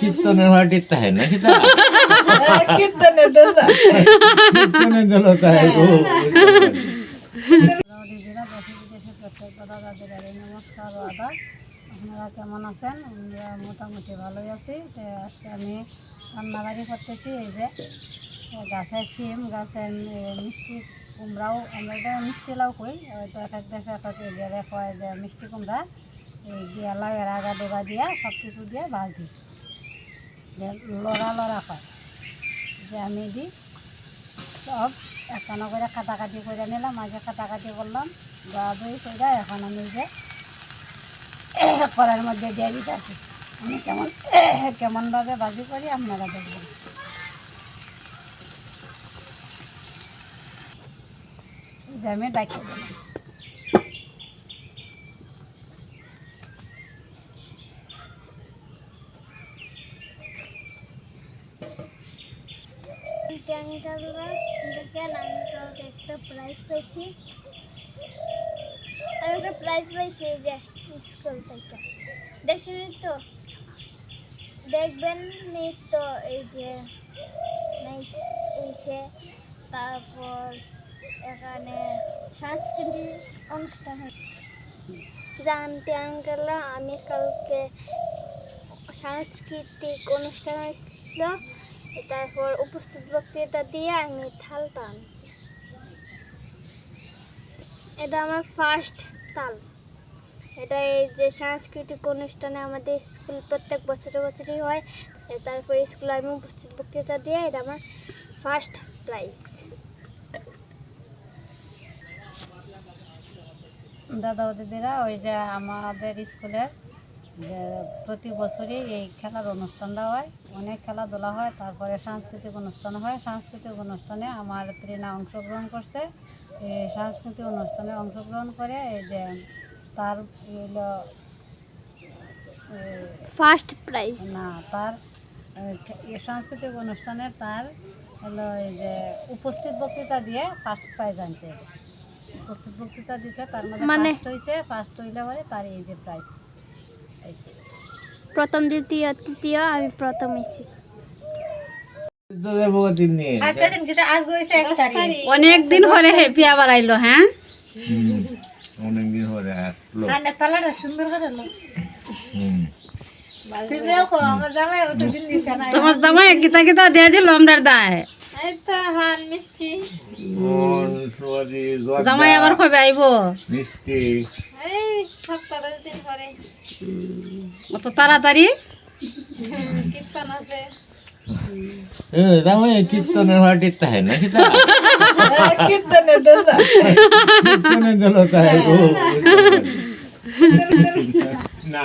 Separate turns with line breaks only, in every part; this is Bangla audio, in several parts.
কীর্তনের ভাটির তাহে নাকি
কীর্তনের
কীর্তনের দল তাহে
দিদিরা দাদা নমস্কার ও আপনারা কেমন আছেন? আমরা মোটামুটি ভালোই আছি। তো আজকে আমি রান্নাবাড়ি করতেছি এই যে গাছের শিম গাছের মিষ্টি কুমড়াও আমরা এটা মিষ্টি লাউ কই হয়তো এক এক দেশে এক এক এরিয়ারে কয় যে মিষ্টি কুমড়া। এই দিয়া লাউ এর আগা ডোগা দিয়া সব কিছু দিয়ে ভাজি। লড়া লড়া হয়। যে আমি দিই সব এখানে করে কাটাকাটি করে নিলাম, আগে কাটাকাটি করলাম দোয়া দই করে এখন আমি যে কড়াইয়ের মধ্যে দিয়ে দিতেছি। আমি কেমন, কেমনভাবে ভাজি করি আপনারা দেখবেন। যে আমি ডাকিয়ে দিলাম।
ট্যাঙ্কাররা দেখেন আমি কাউকে একটা প্রাইজ পাইছি। আমি একটা প্রাইজ পাইছি যে স্কুল থেকে। দেখছেন তো, দেখবেন নি তো, এই যে হয়েছে তারপর এখানে সাংস্কৃতিক অনুষ্ঠান জানতে আঙ্কেলরা আমি কালকে সাংস্কৃতিক অনুষ্ঠান হয়েছিল। তারপর উপস্থিত বক্তৃতা দিয়ে আমি থালটা আনছি এটা আমার ফার্স্ট তাল এটা এই যে সাংস্কৃতিক অনুষ্ঠানে আমাদের স্কুল প্রত্যেক বছরে বছরই হয়। তারপর স্কুলে আমি উপস্থিত বক্তৃতা দিয়ে এটা আমার ফার্স্ট প্রাইজ
দাদা দিদিরা ওই যে আমাদের স্কুলের প্রতি বছরই এই খেলার অনুষ্ঠানটা হয় অনেক খেলাধুলা হয় তারপরে সাংস্কৃতিক অনুষ্ঠান হয়। সাংস্কৃতিক অনুষ্ঠানে আমার ত্রিনা অংশগ্রহণ করছে। এই সাংস্কৃতিক অনুষ্ঠানে অংশগ্রহণ করে এই যে তার
ফার্স্ট প্রাইজ
না তার এই সাংস্কৃতিক অনুষ্ঠানে তার হলো এই যে উপস্থিত বক্তৃতা দিয়ে ফার্স্ট প্রাইজ আনতে উপস্থিত বক্তৃতা দিছে তার মধ্যে
মানে-
ফার্স্ট হয়েছে ফার্স্ট হইলে পরে তার এই যে প্রাইজ
প্রথম দ্বিতীয় তৃতীয় আমি প্রথম হয়েছি।
তোদের ভগতির নিয়ে।
অনেক দিন পরে হ্যাপি আবার আইলো হ্যাঁ?
হুম, অনেকদিন পরে আসলো।
তালাটা সুন্দর করে
হুম।
তোমার জামাই কিতা কিতা দিয়ে দিল আমরা দায়।
মন, সুয়াদি, জর্দা,
জামাই আবার কবে আইব?
মিষ্টি।
অত তাড়াতাড়ি?
কীর্তনের ভাটির তাহে নাকি
কীর্তনের
কীর্তনের দল তাহে না।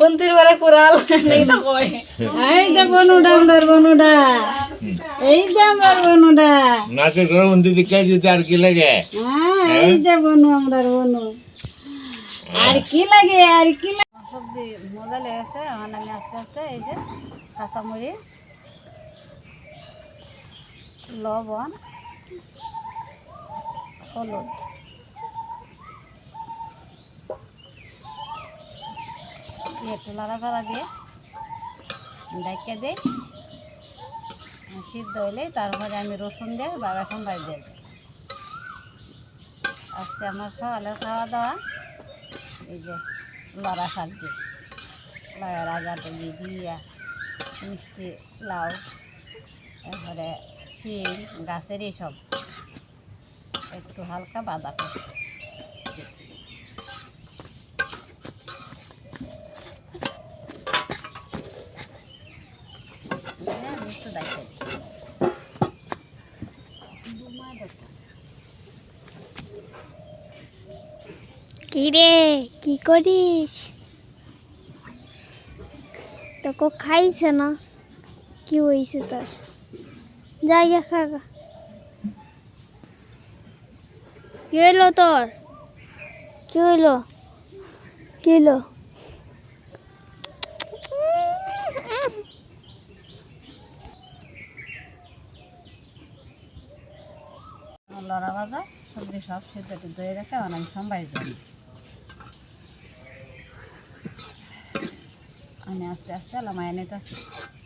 পন্তির বারে কুড়াল এই যে বনুডা আমরার বনুডা এই যে আমরার বনুডা
নাতে গ্রহন্তি দিকে যদি আর কি লাগে?
হ্যাঁ এই যে বনু আমরার বনু। আর কি লাগে আর কি সবজি মজা লেগেছে এখন আমি আস্তে আস্তে এই যে কাঁচামরিচ লবণ হলুদ। একটু লাড়াচাড়া দিয়ে ডাইকে দিই। সিদ্ধ হইলেই তারপরে আমি রসুন দিয়ে বা বেসন বাড়ি দিয়ে আজকে আমার সকালের খাওয়া দাওয়া এই যে লড়া শাক দিয়ে। লাউয়ের আগাটা দিয়ে দিয়া, মিষ্টি, লাউ, তারপরে শিম গাছের সব। একটু হালকা বাঁধাকপি দিয়ে আমি একটু ডাইকে দিই দুমায় ধরতেছে
কি রে কি করিস? তোকে খাইছে না? কি হয়েছে তোর? যাই খা কি হইল তোর? কি হইল? কি হইল?
আমার লড়া ভাজা সবজি সব সেদ্ধ টেদ্ধ হয়ে গেছে, এখন আমি সম্ভাই যাই আমি আস্তে আস্তে লামায় নিতে এই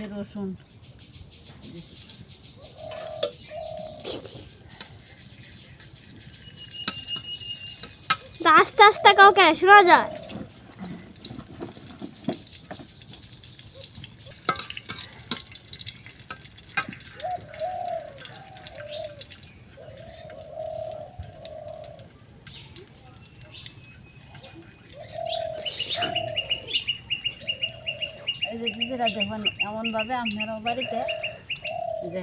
যে রসুন।
আস্তে আস্তে কাউকে শোনা যায়
এই যে দিদিরা যখন এমনভাবে আপনারাও বাড়িতে যে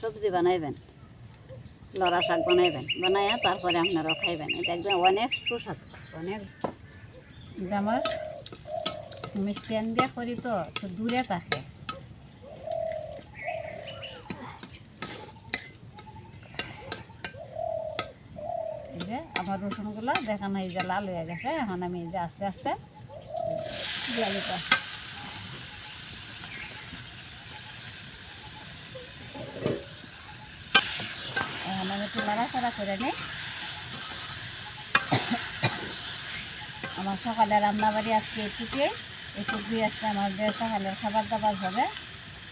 সবজি বানাইবেন, লড়া শাক বানাইবেন বানাইয়া তারপরে আপনারাও খাইবেন। এটা একদম অনেক সুস্বাদু, অনেক আমার মিষ্টি আনবিয়া করি তো তো দূরে থাকে। আমার রসুনগুলো দেখানো এই যে লাল হয়ে গেছে, এখন আমি এই যে আস্তে আস্তে দিয়ে দিতে একটু নাড়াচাড়া করে নিই। আমার সকালে রান্নাবাড়ি আজকে এটুকুই। এটুকুই আজকে আমাদের সকালের খাবার দাবার হবে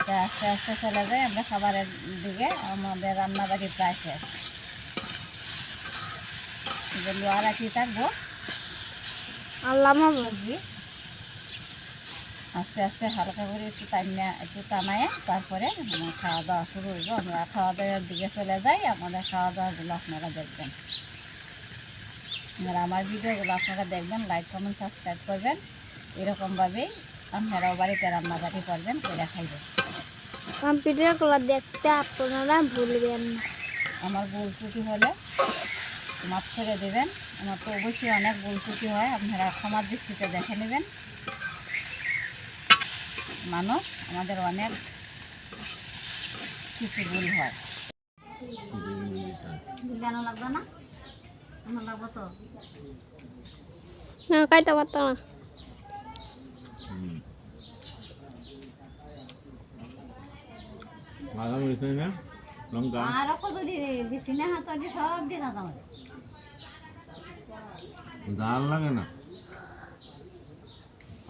তা আস্তে আস্তে চলে যাই আমরা খাবারের দিকে আমাদের রান্নাবাড়ি প্রায় শেষ। আর কি থাকব।
আল্লাহ
সবজি আস্তে আস্তে হালকা করে একটু টাইমে একটু টানায় তারপরে আমার খাওয়া দাওয়া শুরু হইব। আমরা খাওয়া দাওয়ার দিকে চলে যাই আমাদের খাওয়া দাওয়াগুলো আপনারা দেখবেন। আর আমার ভিডিওগুলো আপনারা দেখবেন লাইক কমেন্ট সাবস্ক্রাইব করবেন। এরকমভাবেই আপনারাও বাড়িতে রান্নাবাড়ি করবেন করে খাইবেন।
কম্পিউটারগুলো দেখতে আপনারা ভুলবেন না।
আমার ভুল ত্রুটি হলে মাফ করে দেবেন। আমার তো অবশ্যই অনেক ভুল ত্রুটি হয় আপনারা ক্ষমার দৃষ্টিতে দেখে নেবেন। মানুষ আমাদের অনেক কিছু ভুল হয়। কেন লাগবে না? আমার লাগবো তো।
না খাইতে পারতো না।
ভালো হয়েছে না? লঙ্কা?
আরও কত দিছি না হাত সব দিয়ে দাম
ডাল লাগে না?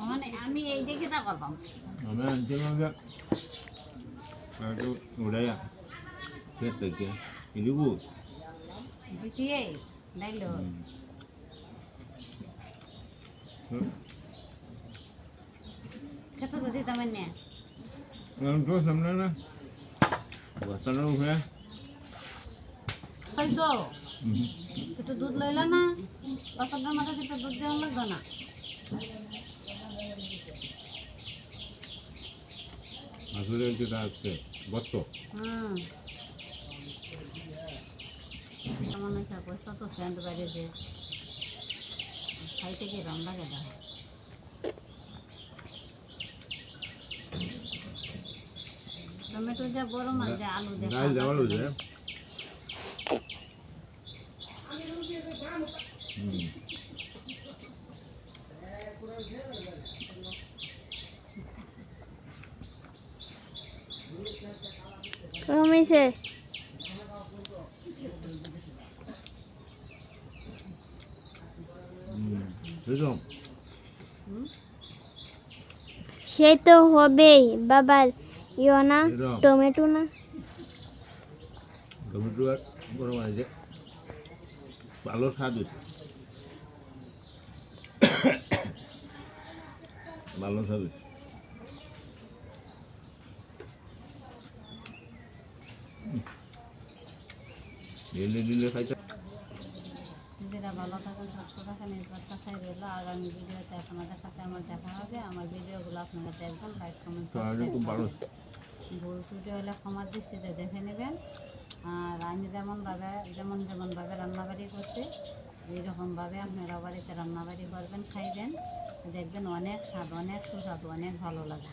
মানে আমি এই দেখে তা করবাম
আমি আনছিলাম যে একটু উড়াইয়া খেত থেকে ইলিবু
দিছি এই ডাইল খেতে তো দিতাম না
তো সামনে না বসানো উঠে
খাইছো একটু দুধ লইলা না বাসাটার মাথা একটু দুধ দেওয়া লাগবে না
আসলে যেটা আছে বত্ত
হুম। কেমন হয়েছে পয়সা তো সেন্ট বাড়িয়েছে খাইতে কি রম লাগে না। টমেটো যা বড় মাছ যা আলু দেখা
ডাল হুম।
কমেছে সে। তো হবেই। বাবার ইও না টমেটো না?
টমেটো আর বড় মাছ ভালো স্বাদ হয়েছে ভালো স্বাদ হয়েছে দিল্লি দিল্লি খাইতে
নিজেরা ভালো থাকেন সুস্থ থাকেন এই প্রত্যাশায় রইল আগামী ভিডিওতে আপনাদের সাথে আমার দেখা হবে। আমার ভিডিওগুলো আপনারা দেখবেন লাইক কমেন্ট ভুল ত্রুটি হলে ক্ষমার দৃষ্টিতে দেখে নেবেন। আর আমি যেমনভাবে যেমন যেমনভাবে রান্নাবাড়ি করছি এইরকমভাবে আপনারা বাড়িতে রান্নাবাড়ি করবেন খাইবেন। দেখবেন অনেক স্বাদ অনেক সুস্বাদু অনেক ভালো লাগে।